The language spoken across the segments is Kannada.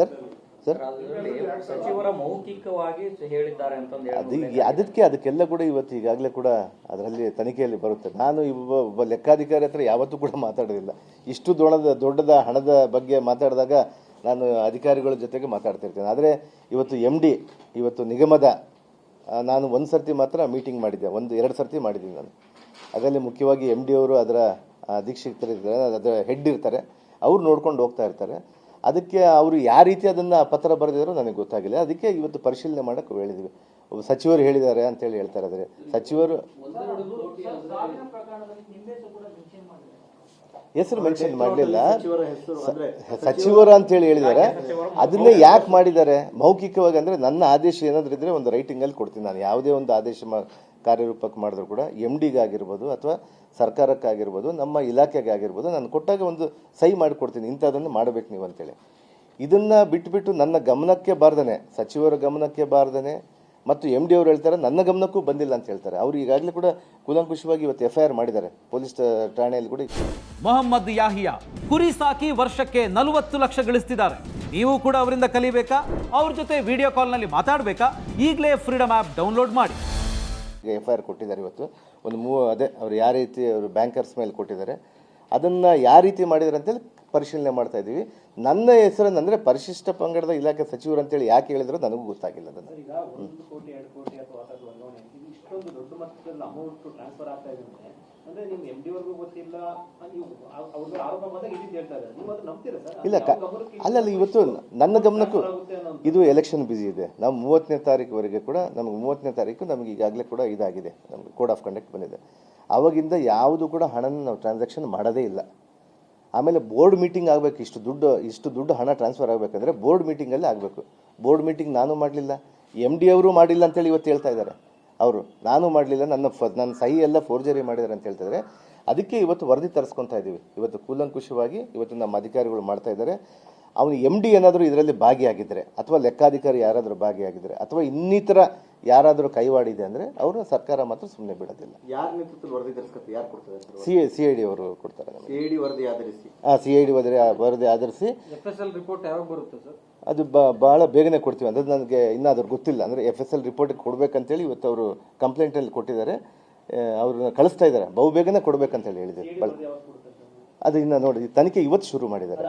ಸರ್? ಸರ್? ಸಚಿವರ ಮೌಖಿಕವಾಗಿ ಹೇಳಿದ್ದಾರೆ ಅದು ಅದಕ್ಕೆ ಅದಕ್ಕೆಲ್ಲ ಕೂಡ ಇವತ್ತು ಈಗಾಗಲೇ ಕೂಡ ಅದರಲ್ಲಿ ತನಿಖೆಯಲ್ಲಿ ಬರುತ್ತೆ. ನಾನು ಒಬ್ಬ ಒಬ್ಬ ಲೆಕ್ಕಾಧಿಕಾರಿ ಹತ್ರ ಯಾವತ್ತೂ ಕೂಡ ಮಾತಾಡೋದಿಲ್ಲ. ಇಷ್ಟು ದೊಡ್ಡದ ದೊಡ್ಡದ ಹಣದ ಬಗ್ಗೆ ಮಾತಾಡಿದಾಗ ನಾನು ಅಧಿಕಾರಿಗಳ ಜೊತೆಗೆ ಮಾತಾಡ್ತಿರ್ತೇನೆ. ಆದರೆ ಇವತ್ತು ಎಂ ಡಿ ಇವತ್ತು ನಿಗಮದ ನಾನು ಒಂದು ಸರ್ತಿ ಮಾತ್ರ ಮೀಟಿಂಗ್ ಮಾಡಿದ್ದೆ. ಒಂದು ಎರಡು ಸರ್ತಿ ಮಾಡಿದ್ದೀನಿ ನಾನು. ಅದರಲ್ಲಿ ಮುಖ್ಯವಾಗಿ ಎಂ ಡಿ ಅವರು ಅದರ ಅಧೀಕ್ಷಕರಿದ್ದಾರೆ ಅದರ ಹೆಡ್ ಇರ್ತಾರೆ. ಅವ್ರು ನೋಡ್ಕೊಂಡು ಹೋಗ್ತಾ ಇರ್ತಾರೆ. ಅದಕ್ಕೆ ಅವರು ಯಾವ ರೀತಿ ಅದನ್ನು ಪತ್ರ ಬರೆದಿದ್ರು ನನಗೆ ಗೊತ್ತಾಗಿಲ್ಲ. ಅದಕ್ಕೆ ಇವತ್ತು ಪರಿಶೀಲನೆ ಮಾಡೋಕ್ಕೆ ಹೇಳಿದ್ವಿ. ಒಬ್ಬ ಸಚಿವರು ಹೇಳಿದ್ದಾರೆ ಅಂತೇಳಿ ಹೇಳ್ತಾರೆ ಇದ್ದಾರೆ ಸಚಿವರು ಹೆಸರು ಮೆನ್ಷನ್ ಮಾಡಲಿಲ್ಲ. ಸಚಿವರು ಅಂತೇಳಿ ಹೇಳಿದ್ದಾರೆ. ಅದನ್ನೇ ಯಾಕೆ ಮಾಡಿದ್ದಾರೆ? ಮೌಖಿಕವಾಗಿ ಅಂದರೆ ನನ್ನ ಆದೇಶ ಏನಾದರೂ ಇದ್ದರೆ ಒಂದು ರೈಟಿಂಗಲ್ಲಿ ಕೊಡ್ತೀನಿ ನಾನು. ಯಾವುದೇ ಒಂದು ಆದೇಶ ಕಾರ್ಯರೂಪಕ್ಕೆ ಮಾಡಿದ್ರು ಕೂಡ ಎಂ ಡಿಗಾಗಿರ್ಬೋದು ಅಥವಾ ಸರ್ಕಾರಕ್ಕಾಗಿರ್ಬೋದು, ನಮ್ಮ ಇಲಾಖೆಗೆ ಆಗಿರ್ಬೋದು ನಾನು ಕೊಟ್ಟಾಗ ಒಂದು ಸಹಿ ಮಾಡಿಕೊಡ್ತೀನಿ, ಇಂಥದ್ದನ್ನು ಮಾಡಬೇಕು ನೀವು ಅಂತೇಳಿ ಇದನ್ನು ಬಿಟ್ಬಿಟ್ಟು ನನ್ನ ಗಮನಕ್ಕೆ ಬಾರ್ದನೆ, ಸಚಿವರ ಗಮನಕ್ಕೆ ಬಾರ್ದನೆ, ಮತ್ತು ಎಂ ಡಿ ಅವರು ಹೇಳ್ತಾರೆ, ನನ್ನ ಗಮನಕ್ಕೂ ಬಂದಿಲ್ಲ ಅಂತ ಹೇಳ್ತಾರೆ. ಅವರು ಈಗಾಗಲೇ ಕೂಡ ಕುಲಂಕುಷವಾಗಿ ಇವತ್ತು ಎಫ್ ಐ ಆರ್ ಮಾಡಿದ್ದಾರೆ. ಪೊಲೀಸ್ ಠಾಣೆಯಲ್ಲಿ ಕೂಡ ಮೊಹಮ್ಮದ್ ಯಾಹಿಯಾ ಕುರಿ ಸಾಕಿ ವರ್ಷಕ್ಕೆ ನಲವತ್ತು ಲಕ್ಷ ಗಳಿಸ್ತಿದ್ದಾರೆ. ನೀವು ಕೂಡ ಅವರಿಂದ ಕಲಿಬೇಕಾ? ಅವ್ರ ಜೊತೆ ವಿಡಿಯೋ ಕಾಲ್ನಲ್ಲಿ ಮಾತಾಡಬೇಕಾ? ಈಗಲೇ ಫ್ರೀಡಮ್ ಆ್ಯಪ್ ಡೌನ್ಲೋಡ್ ಮಾಡಿ. ಎಫ್ ಐ ಆರ್ ಕೊಟ್ಟಿದ್ದಾರೆ ಇವತ್ತು. ಒಂದು ಮೂ ಅದೇ ಅವರು ಯಾವ ರೀತಿ ಅವರು ಬ್ಯಾಂಕರ್ಸ್ ಮೇಲೆ ಕೊಟ್ಟಿದ್ದಾರೆ ಅದನ್ನು ಯಾವ ರೀತಿ ಮಾಡಿದ್ದಾರೆ ಅಂತೇಳಿ ಪರಿಶೀಲನೆ ಮಾಡ್ತಾ ಇದ್ದೀವಿ. ನನ್ನ ಹೆಸರನ್ನು ಅಂದರೆ ಪರಿಶಿಷ್ಟ ಪಂಗಡದ ಇಲಾಖೆ ಸಚಿವರು ಅಂತೇಳಿ ಯಾಕೆ ಹೇಳಿದ್ರು ನನಗೂ ಗೊತ್ತಾಗಿಲ್ಲ ಅದನ್ನು. ಇಲ್ಲ ಅಲ್ಲಲ್ಲ ಇವತ್ತು ನನ್ನ ಗಮನಕ್ಕೂ ಇದು ಎಲೆಕ್ಷನ್ ಬ್ಯುಸಿ ಇದೆ. ನಾವು ಮೂವತ್ತನೇ ತಾರೀಕುವರೆಗೆ ಕೂಡ ನಮಗೆ ಮೂವತ್ತನೇ ತಾರೀಕು ನಮಗೆ ಈಗಾಗಲೇ ಕೂಡ ಇದಾಗಿದೆ. ನಮಗೆ ಕೋಡ್ ಆಫ್ ಕಂಡಕ್ಟ್ ಬಂದಿದೆ. ಆವಾಗಿಂದ ಯಾವುದು ಕೂಡ ಹಣನ ನಾವು ಟ್ರಾನ್ಸಾಕ್ಷನ್ ಮಾಡೋದೇ ಇಲ್ಲ. ಆಮೇಲೆ ಬೋರ್ಡ್ ಮೀಟಿಂಗ್ ಆಗಬೇಕು. ಇಷ್ಟು ದುಡ್ಡು ಇಷ್ಟು ದುಡ್ಡು ಹಣ ಟ್ರಾನ್ಸ್ಫರ್ ಆಗಬೇಕಂದ್ರೆ ಬೋರ್ಡ್ ಮೀಟಿಂಗಲ್ಲಿ ಆಗಬೇಕು. ಬೋರ್ಡ್ ಮೀಟಿಂಗ್ ನಾನು ಮಾಡಲಿಲ್ಲ. ಎಂ ಡಿ ಅವರು ಮಾಡಿಲ್ಲ ಅಂತೇಳಿ ಇವತ್ತು ಹೇಳ್ತಾ ಇದ್ದಾರೆ ಅವರು, ನಾನು ಮಾಡಲಿಲ್ಲ, ನನ್ನ ಫ ನನ್ನ ಸಹಿ ಎಲ್ಲ ಫೋರ್ಜರಿ ಮಾಡಿದ್ದಾರೆ ಅಂತ ಹೇಳ್ತಾ ಇದ್ದಾರೆ ಅದಕ್ಕೆ ಇವತ್ತು ವರದಿ ತರಿಸ್ಕೊತಾ ಇದ್ದೀವಿ ಇವತ್ತು ಕೂಲಂಕುಷವಾಗಿ ಇವತ್ತು ನಮ್ಮ ಅಧಿಕಾರಿಗಳು ಮಾಡ್ತಾ ಇದ್ದಾರೆ ಅವನು ಎಂ ಡಿ ಏನಾದರೂ ಇದರಲ್ಲಿ ಭಾಗಿಯಾಗಿದ್ದರೆ ಅಥವಾ ಲೆಕ್ಕಾಧಿಕಾರಿ ಯಾರಾದರೂ ಭಾಗಿಯಾಗಿದ್ದರೆ ಅಥವಾ ಇನ್ನಿತರ ಯಾರಾದರೂ ಕೈವಾಡಿದೆ ಅಂದರೆ ಅವರು ಸರ್ಕಾರ ಮಾತ್ರ ಸುಮ್ಮನೆ ಬಿಡೋದಿಲ್ಲ. ಯಾರ ನೇತೃತ್ವದಲ್ಲಿ ವರದಿ ತರಿಸ್ಕತ್ತೆ ಯಾರು ಕೊಡ್ತಾರೆ sir C C I D ಅವರು ಕೊಡ್ತಾರೆ ಸಿ ಐ ಡಿ ವರದಿ ಆಧರಿಸಿ. ಹಾಂ ಸಿ ಐ ಡಿ ವರದಿ ವರದಿ ಆಧರಿಸಿ. ಎಫ್ ಎಸ್ ಎಲ್ ರಿಪೋರ್ಟ್ ಯಾವಾಗ ಬರುತ್ತೆ ಸರ್? ಅದು ಬ ಭಾಳ ಬೇಗನೆ ಕೊಡ್ತೀವಿ. ಅಂದರೆ ನನಗೆ ಇನ್ನೂ ಅದ್ರ ಗೊತ್ತಿಲ್ಲ. ಅಂದರೆ ಎಫ್ ಎಸ್ ಎಲ್ ರಿಪೋರ್ಟ್ ಕೊಡಬೇಕಂತೇಳಿ ಇವತ್ತು ಅವರು ಕಂಪ್ಲೇಂಟಲ್ಲಿ ಕೊಟ್ಟಿದ್ದಾರೆ. ಅವ್ರನ್ನ ಕಳಿಸ್ತಾ ಇದ್ದಾರೆ. ಬಹು ಬೇಗನೆ ಕೊಡಬೇಕಂತೇಳಿ ಹೇಳಿದ್ದಾರೆ. ಬಲ್ ಯಾವಾಗ ಕೊಡುತ್ತೆ ಸರ್ ಅದು ಇನ್ನು ನೋಡಿ ತನಿಖೆ ಇವತ್ತು ಶುರು ಮಾಡಿದ್ದಾರೆ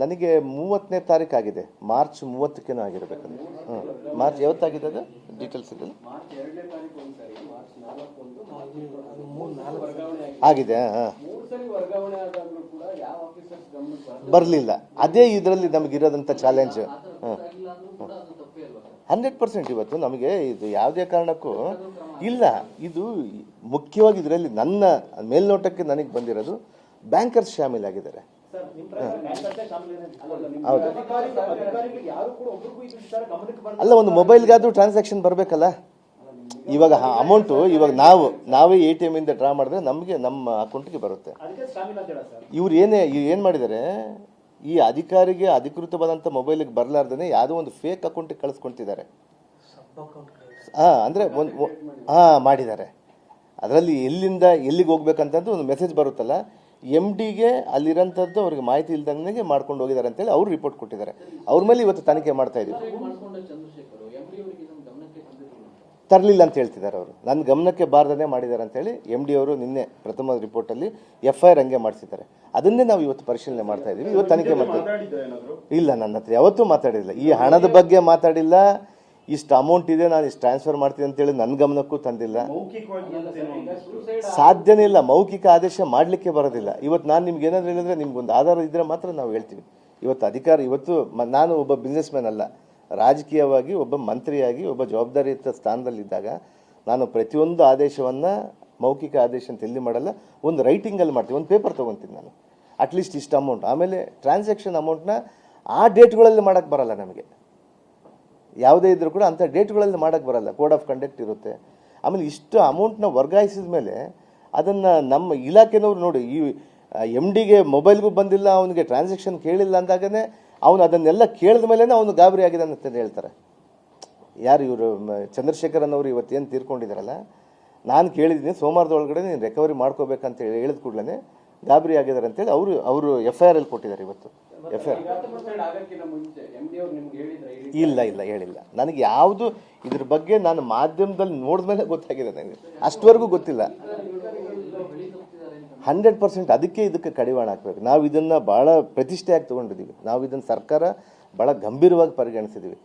ನನಗೆ ಮೂವತ್ತನೇ ತಾರೀಕು ಆಗಿದೆ. ಮಾರ್ಚ್ ಮೂವತ್ತಕ್ಕೇನೋ ಆಗಿರಬೇಕಂದ್ರೆ ಹ್ಞೂ ಮಾರ್ಚ್ ಯಾವತ್ತಾಗಿದೆ ಅದು? ಡೀಟೇಲ್ಸ್ ಇದೆ ಆಗಿದೆ. ಹಾಂ ಬರಲಿಲ್ಲ. ಅದೇ ಇದರಲ್ಲಿ ನಮಗಿರೋದಂಥ ಚಾಲೆಂಜ್ ಹಾಂ ಹಂಡ್ರೆಡ್ ಪರ್ಸೆಂಟ್ ಇವತ್ತು ನಮಗೆ ಇದು ಯಾವುದೇ ಕಾರಣಕ್ಕೂ ಇಲ್ಲ. ಇದು ಮುಖ್ಯವಾಗಿ ಇದರಲ್ಲಿ ನನ್ನ ಮೇಲ್ನೋಟಕ್ಕೆ ನನಗೆ ಬಂದಿರೋದು ಬ್ಯಾಂಕರ್ಸ್ ಶಾಮೀಲಾಗಿದ್ದಾರೆ. ಹೌದು. ಇದು ಅಲ್ಲ ಒಂದು ಮೊಬೈಲ್ಗಾದ್ರೂ ಟ್ರಾನ್ಸಾಕ್ಷನ್ ಬರಬೇಕಲ್ಲ? ಇವಾಗ ಅಮೌಂಟು ಇವಾಗ ನಾವು ನಾವೇ ಎ ಟಿ ಎಮ್ಮಿಂದ ಡ್ರಾ ಮಾಡಿದ್ರೆ ನಮಗೆ ನಮ್ಮ ಅಕೌಂಟ್ಗೆ ಬರುತ್ತೆ. ಇವ್ರು ಏನೇ ಏನು ಮಾಡಿದ್ದಾರೆ? ಈ ಅಧಿಕಾರಿಗೆ ಅಧಿಕೃತವಾದಂಥ ಮೊಬೈಲಿಗೆ ಬರಲಾರ್ದೇ ಯಾವುದೋ ಒಂದು ಫೇಕ್ ಅಕೌಂಟಿಗೆ ಕಳಿಸ್ಕೊಳ್ತಿದ್ದಾರೆ. ಹಾಂ ಅಂದರೆ ಒಂದು ಹಾಂ ಮಾಡಿದ್ದಾರೆ. ಅದರಲ್ಲಿ ಎಲ್ಲಿಂದ ಎಲ್ಲಿಗೆ ಹೋಗ್ಬೇಕಂತಂದು ಒಂದು ಮೆಸೇಜ್ ಬರುತ್ತಲ್ಲ ಎಂ ಡಿಗೆ ಅಲ್ಲಿರೋಂಥದ್ದು ಅವ್ರಿಗೆ ಮಾಹಿತಿ ಇಲ್ದಂಗೆ ಮಾಡ್ಕೊಂಡು ಹೋಗಿದ್ದಾರೆ ಅಂತೇಳಿ ಅವ್ರು ರಿಪೋರ್ಟ್ ಕೊಟ್ಟಿದ್ದಾರೆ. ಅವ್ರ ಮೇಲೆ ಇವತ್ತು ತನಿಖೆ ಮಾಡ್ತಾ ಇದ್ದೀವಿ. ತರಲಿಲ್ಲ ಅಂತ ಹೇಳ್ತಿದ್ದಾರೆ ಅವರು. ನನ್ನ ಗಮನಕ್ಕೆ ಬಾರದೇ ಮಾಡಿದ್ದಾರೆ ಅಂತೇಳಿ ಎಂ ಡಿ ಅವರು ನಿನ್ನೆ ಪ್ರಥಮ ರಿಪೋರ್ಟಲ್ಲಿ ಎಫ್ ಐ ಆರ್ ಹಂಗೆ ಮಾಡಿಸಿದ್ದಾರೆ. ಅದನ್ನೇ ನಾವು ಇವತ್ತು ಪರಿಶೀಲನೆ ಮಾಡ್ತಾ ಇದ್ದೀವಿ ಇವತ್ತು ತನಿಖೆ ಮಾಡ್ತೀವಿ ಇಲ್ಲ, ನನ್ನ ಹತ್ರ ಯಾವತ್ತೂ ಮಾತಾಡಿಲ್ಲ. ಈ ಹಣದ ಬಗ್ಗೆ ಮಾತಾಡಿಲ್ಲ. ಇಷ್ಟು ಅಮೌಂಟ್ ಇದೆ, ನಾನು ಇಷ್ಟು ಟ್ರಾನ್ಸ್ಫರ್ ಮಾಡ್ತೀನಿ ಅಂತೇಳಿ ನನ್ನ ಗಮನಕ್ಕೂ ತಂದಿಲ್ಲ. ಸಾಧ್ಯನೇ ಇಲ್ಲ. ಮೌಖಿಕ ಆದೇಶ ಮಾಡಲಿಕ್ಕೆ ಬರೋದಿಲ್ಲ. ಇವತ್ತು ನಾನು ನಿಮ್ಗೆ ಏನಾದರೂ ಹೇಳಿದ್ರೆ ನಿಮ್ಗೊಂದು ಆಧಾರ ಇದ್ದರೆ ಮಾತ್ರ ನಾವು ಹೇಳ್ತೀವಿ. ಇವತ್ತು ಅಧಿಕಾರ, ಇವತ್ತು ನಾನು ಒಬ್ಬ ಬಿಸ್ನೆಸ್ ಮ್ಯಾನ್ ಅಲ್ಲ. ರಾಜಕೀಯವಾಗಿ ಒಬ್ಬ ಮಂತ್ರಿಯಾಗಿ ಒಬ್ಬ ಜವಾಬ್ದಾರಿಯುತ ಸ್ಥಾನದಲ್ಲಿದ್ದಾಗ ನಾನು ಪ್ರತಿಯೊಂದು ಆದೇಶವನ್ನು, ಮೌಖಿಕ ಆದೇಶ ಅಂತ ಎಲ್ಲಿ ಮಾಡಲ್ಲ, ಒಂದು ರೈಟಿಂಗಲ್ಲಿ ಮಾಡ್ತೀನಿ, ಒಂದು ಪೇಪರ್ ತೊಗೊತೀನಿ ನಾನು. ಅಟ್ಲೀಸ್ಟ್ ಇಷ್ಟು ಅಮೌಂಟ್ ಆಮೇಲೆ ಟ್ರಾನ್ಸಾಕ್ಷನ್ ಅಮೌಂಟ್ನ ಆ ಡೇಟ್ಗಳಲ್ಲಿ ಮಾಡೋಕ್ಕೆ ಬರಲ್ಲ ನಮಗೆ. ಯಾವುದೇ ಇದ್ರೂ ಕೂಡ ಅಂಥ ಡೇಟ್ಗಳಲ್ಲಿ ಮಾಡೋಕ್ಕೆ ಬರಲ್ಲ. ಕೋಡ್ ಆಫ್ ಕಂಡಕ್ಟ್ ಇರುತ್ತೆ. ಆಮೇಲೆ ಇಷ್ಟು ಅಮೌಂಟ್ನ ವರ್ಗಾಯಿಸಿದ ಮೇಲೆ ಅದನ್ನು ನಮ್ಮ ಇಲಾಖೆನವ್ರು ನೋಡಿ, ಈ ಎಂ ಡಿಗೆ ಮೊಬೈಲ್ಗೂ ಬಂದಿಲ್ಲ, ಅವನಿಗೆ ಟ್ರಾನ್ಸಾಕ್ಷನ್ ಕೇಳಿಲ್ಲ ಅಂದಾಗನೇ ಅವನು ಅದನ್ನೆಲ್ಲ ಕೇಳಿದ ಮೇಲೆ ಅವನು ಗಾಬರಿ ಆಗಿದೆ ಅಂತ ಹೇಳ್ತಾರೆ. ಯಾರು ಇವರು ಚಂದ್ರಶೇಖರನ್ ಅವರು ಇವತ್ತೇನು ತೀರ್ಕೊಂಡಿದ್ದಾರಲ್ಲ? ನಾನು ಕೇಳಿದ್ದೀನಿ ಸೋಮವಾರದೊಳಗಡೆ ನೀನು ರಿಕವರಿ ಮಾಡ್ಕೋಬೇಕಂತ ಹೇಳಿ ಹೇಳಿದ ಕೂಡಲೇ ಗಾಬರಿ ಆಗಿದ್ದಾರೆ ಅಂತೇಳಿ ಅವರು ಅವರು ಎಫ್ ಐ ಆರ್ ಅಲ್ಲಿ ಕೊಟ್ಟಿದ್ದಾರೆ ಇವತ್ತು. ಎಫ್ ಐ ಆರ್ ಇಲ್ಲ ಇಲ್ಲ ಹೇಳಿಲ್ಲ. ನನಗೆ ಯಾವುದು ಇದ್ರ ಬಗ್ಗೆ ನಾನು ಮಾಧ್ಯಮದಲ್ಲಿ ನೋಡಿದ್ಮೇಲೆ ಗೊತ್ತಾಗಿದೆ ನನಗೆ. ಅಷ್ಟವರೆಗೂ ಗೊತ್ತಿಲ್ಲ. ಹಂಡ್ರೆಡ್ ಪರ್ಸೆಂಟ್ ಅದಕ್ಕೆ ಇದಕ್ಕೆ ಕಡಿವಾಣ ಹಾಕಬೇಕು. ನಾವು ಇದನ್ನು ಭಾಳ ಪ್ರತಿಷ್ಠೆಯಾಗಿ ತೊಗೊಂಡಿದ್ದೀವಿ ನಾವು ಇದನ್ನು ಸರ್ಕಾರ ಭಾಳ ಗಂಭೀರವಾಗಿ ಪರಿಗಣಿಸಿದ್ದೀವಿ